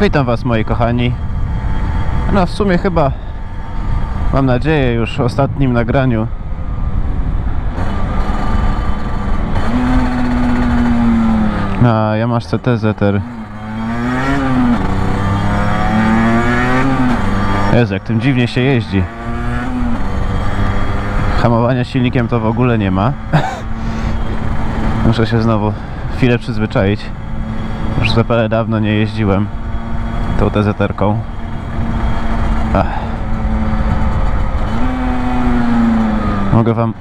Witam Was moi kochani. No w sumie chyba mam nadzieję już ostatnim nagraniu. Na Yamaha TZR. Jezu, jak tym dziwnie się jeździ. Hamowania silnikiem to w ogóle nie ma. Muszę się znowu chwilę przyzwyczaić. Już zapewne dawno nie jeździłem tą TZR-ką. Ach. Mogę wam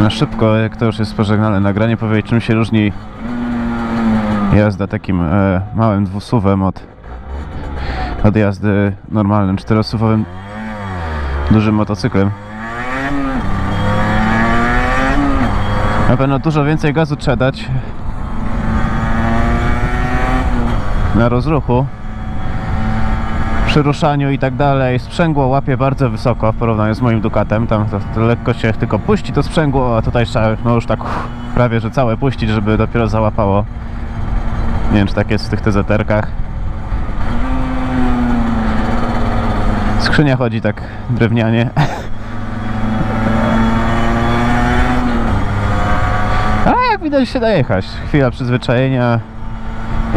na szybko, jak to już jest pożegnane nagranie, powiedzieć czym się różni jazda takim e, małym dwusuwem od, od jazdy normalnym czterosuwowym dużym motocyklem. Na pewno dużo więcej gazu trzeba dać na rozruchu przy ruszaniu i tak dalej. Sprzęgło łapie bardzo wysoko w porównaniu z moim Ducatem. Tam to, to lekko się tylko puści to sprzęgło, a tutaj trzeba no już tak uff, prawie że całe puścić, żeby dopiero załapało. Nie wiem czy tak jest w tych TZR-kach. Skrzynia chodzi tak drewnianie. A jak widać się da jechać. Chwila przyzwyczajenia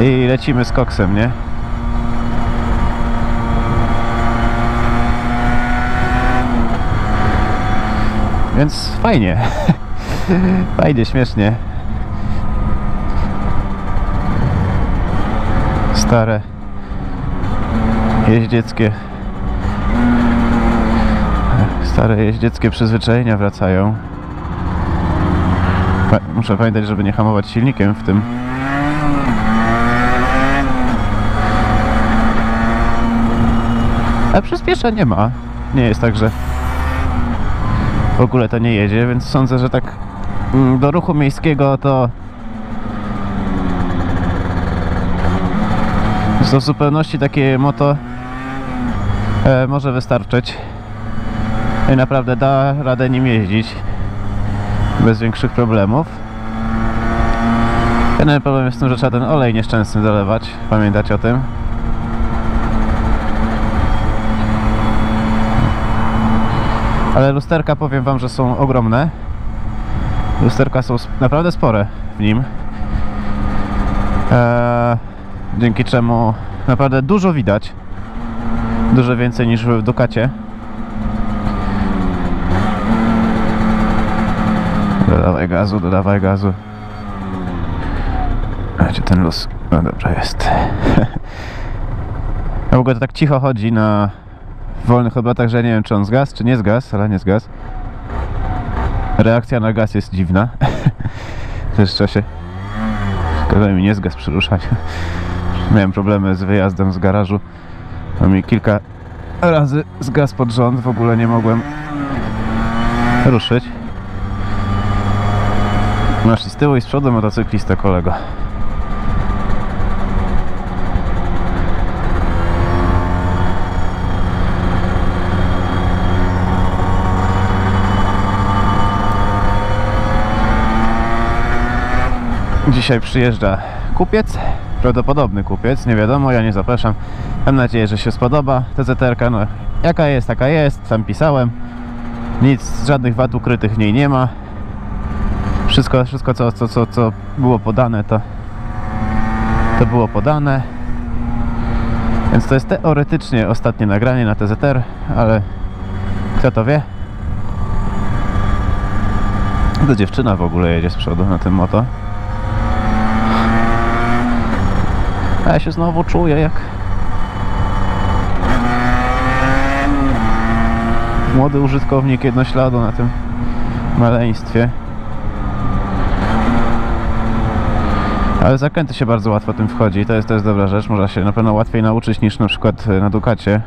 i lecimy z koksem, nie? Więc fajnie. fajnie, śmiesznie. Stare jeździeckie stare jeździeckie przyzwyczajenia wracają. Pa muszę pamiętać, żeby nie hamować silnikiem w tym. A przyspiesza nie ma. Nie jest tak, że w ogóle to nie jedzie, więc sądzę, że tak mm, do ruchu miejskiego to w zupełności takie moto e, może wystarczyć i naprawdę da radę nim jeździć bez większych problemów. Jedyny problem jest w tym, że trzeba ten olej nieszczęsny dolewać, pamiętać o tym. Ale lusterka powiem wam, że są ogromne. Lusterka są naprawdę spore w nim. Eee, dzięki czemu naprawdę dużo widać. Dużo więcej niż w Ducacie. Dodawaj gazu, dodawaj gazu. Gdzie ten luz? No dobrze jest. W ogóle to tak cicho chodzi na wolnych obrotach, że nie wiem czy on zgasł, czy nie zgasł, ale nie zgasł. Reakcja na gaz jest dziwna. Też się... Szkoda mi nie zgasł przy ruszaniu. Miałem problemy z wyjazdem z garażu. To mi kilka razy zgasł pod rząd, w ogóle nie mogłem ruszyć. Masz i z tyłu i z przodu motocyklista kolego. Dzisiaj przyjeżdża kupiec, prawdopodobny kupiec, nie wiadomo, ja nie zapraszam. Mam nadzieję, że się spodoba TZR-ka, no jaka jest, taka jest, sam pisałem. Nic, żadnych wad ukrytych w niej nie ma. Wszystko, wszystko co, co, co, co było podane, to, to było podane. Więc to jest teoretycznie ostatnie nagranie na TZR, ale kto to wie? To dziewczyna w ogóle jedzie z przodu na tym moto. A ja się znowu czuję jak młody użytkownik jednośladu na tym maleństwie. Ale zakręty się bardzo łatwo tym wchodzi, to jest, to jest dobra rzecz, można się na pewno łatwiej nauczyć niż na przykład e, na Ducacie.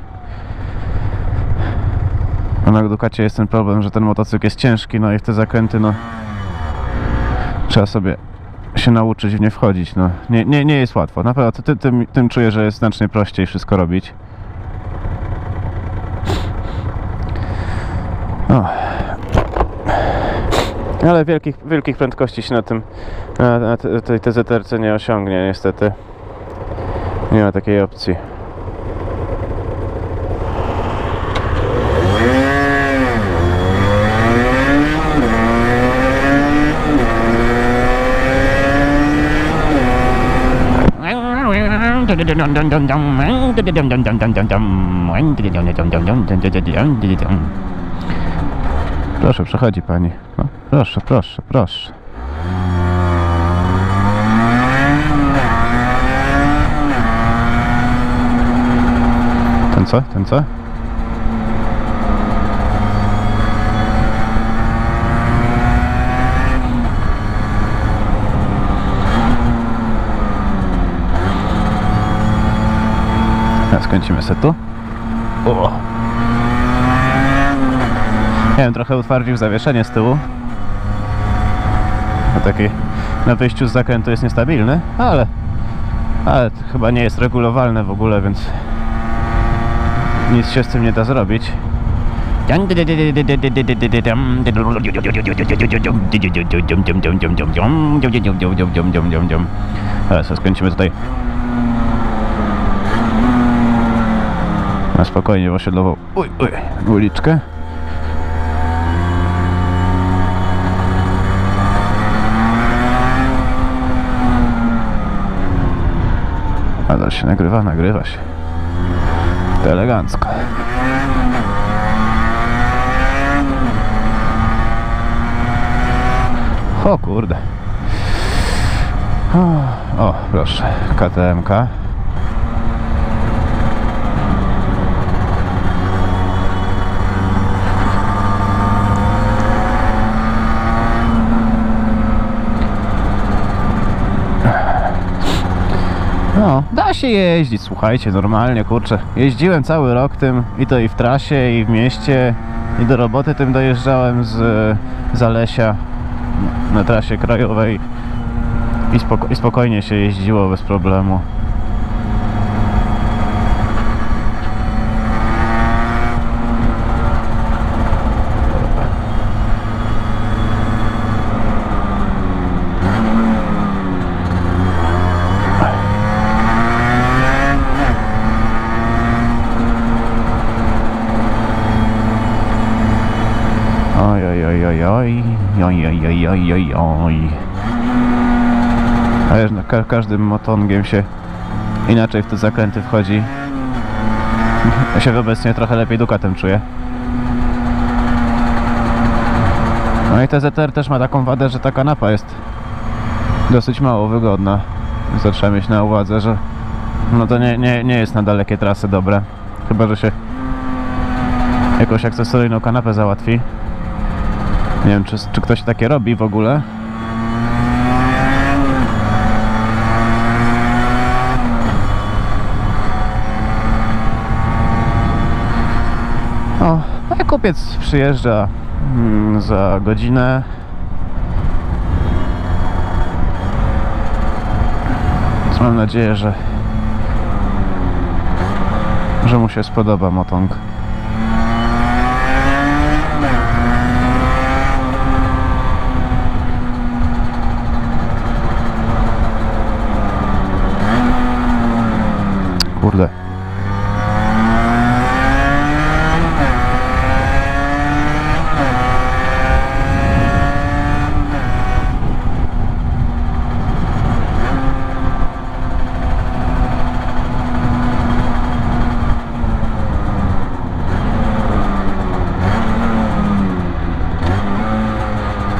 A na Ducacie jest ten problem, że ten motocykl jest ciężki, no i w te zakręty no trzeba sobie się nauczyć w nie wchodzić, no nie, nie, nie jest łatwo, naprawdę ty, tym, tym czuję, że jest znacznie prościej wszystko robić. Ale wielkich, wielkich prędkości się na tym na, na te- tej TZR-ce nie osiągnie niestety. Nie ma takiej opcji. Proszę, przechodzi pani. No, proszę, proszę, proszę. Ten co? Ten co? Skręcimy se tu. O! Nie wiem, trochę utwardził zawieszenie z tyłu. A taki na wyjściu z zakrętu jest niestabilny, ale, ale to chyba nie jest regulowalne w ogóle, więc nic się z tym nie da zrobić. Teraz sobie skręcimy tutaj na spokojnie osiedlową uj, uj, uliczkę. Nadal się nagrywa, nagrywa się. To elegancko. O kurde. O, proszę, KTMK. No, da się jeździć, słuchajcie, normalnie, kurczę. Jeździłem cały rok tym, i to i w trasie, i w mieście, i do roboty tym dojeżdżałem z Zalesia na trasie krajowej i, spoko i spokojnie się jeździło bez problemu. Oj, oj, oj, oj, oj, oj, oj, oj, oj, oj, no, ka każdym motongiem się inaczej w te zakręty wchodzi. Ja się obecnie trochę lepiej Ducatem czuję. No i TZR też ma taką wadę, że ta kanapa jest dosyć mało wygodna. To trzeba mieć na uwadze, że no to nie, nie, nie jest na dalekie trasy dobre. Chyba, że się jakąś akcesoryjną kanapę załatwi. Nie wiem, czy, czy ktoś takie robi w ogóle. O, a kupiec przyjeżdża mm, za godzinę. Więc mam nadzieję, że że mu się spodoba motong. Kurde.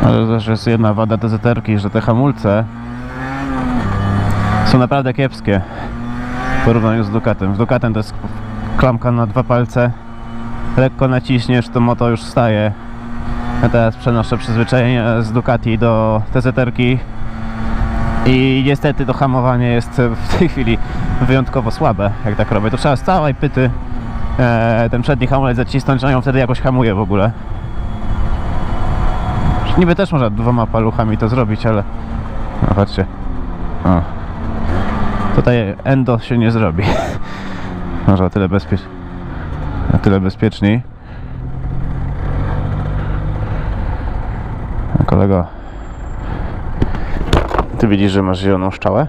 Ale jest jedna wada TZR-ki, że te hamulce są naprawdę kiepskie w porównaniu z Ducatem. Z Ducatem to jest klamka na dwa palce. Lekko naciśniesz, to moto już staje. Ja teraz przenoszę przyzwyczajenie z Ducati do TZR-ki i niestety to hamowanie jest w tej chwili wyjątkowo słabe, jak tak robię. To trzeba z całej pyty e, ten przedni hamulec zacisnąć, a ją wtedy jakoś hamuje w ogóle. Niby też można dwoma paluchami to zrobić, ale... No patrzcie. O. Tutaj endo się nie zrobi. Może o tyle bezpiecz... o tyle bezpieczniej. A kolego... Ty widzisz, że masz zieloną szczałę?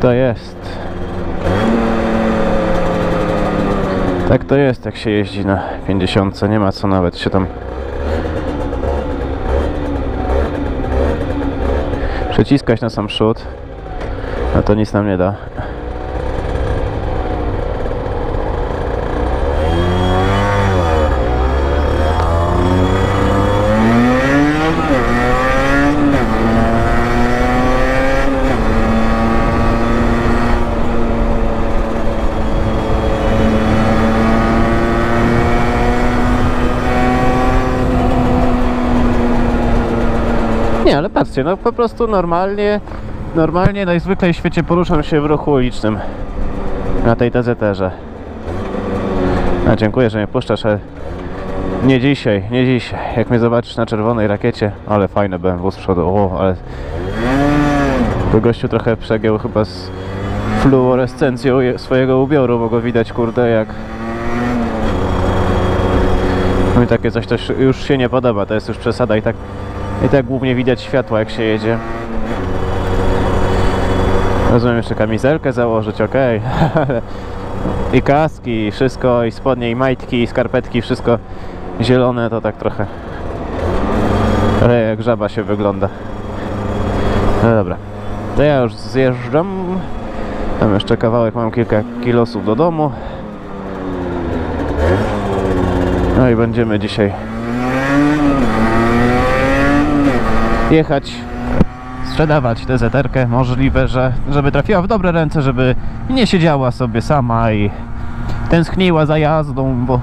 To jest. Tak to jest, jak się jeździ na 50. Nie ma co nawet się tam przeciskać na sam przód. No to nic nam nie da. Nie, ale patrzcie, no po prostu normalnie, normalnie najzwyklej w świecie poruszam się w ruchu ulicznym na tej TZR-ze. A dziękuję, że mnie puszczasz, ale nie dzisiaj, nie dzisiaj. Jak mnie zobaczysz na czerwonej rakiecie, ale fajne BMW z przodu, o, ale to gościu trochę przegiął chyba z fluorescencją je- swojego ubioru, bo go widać, kurde, jak no i takie coś też już się nie podoba, to jest już przesada i tak i tak głównie widać światła jak się jedzie. Rozumiem jeszcze kamizelkę założyć, ok. I kaski, i wszystko, i spodnie, i majtki, i skarpetki, wszystko zielone, to tak trochę. Trochę jak żaba się wygląda. No dobra. To ja już zjeżdżam. Tam jeszcze kawałek, mam kilka kilosów do domu. No i będziemy dzisiaj jechać, sprzedawać tę zeterkę. Możliwe, że żeby trafiła w dobre ręce, żeby nie siedziała sobie sama i tęskniła za jazdą, bo,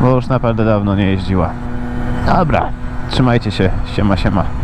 bo już naprawdę dawno nie jeździła. Dobra, trzymajcie się, siema, siema.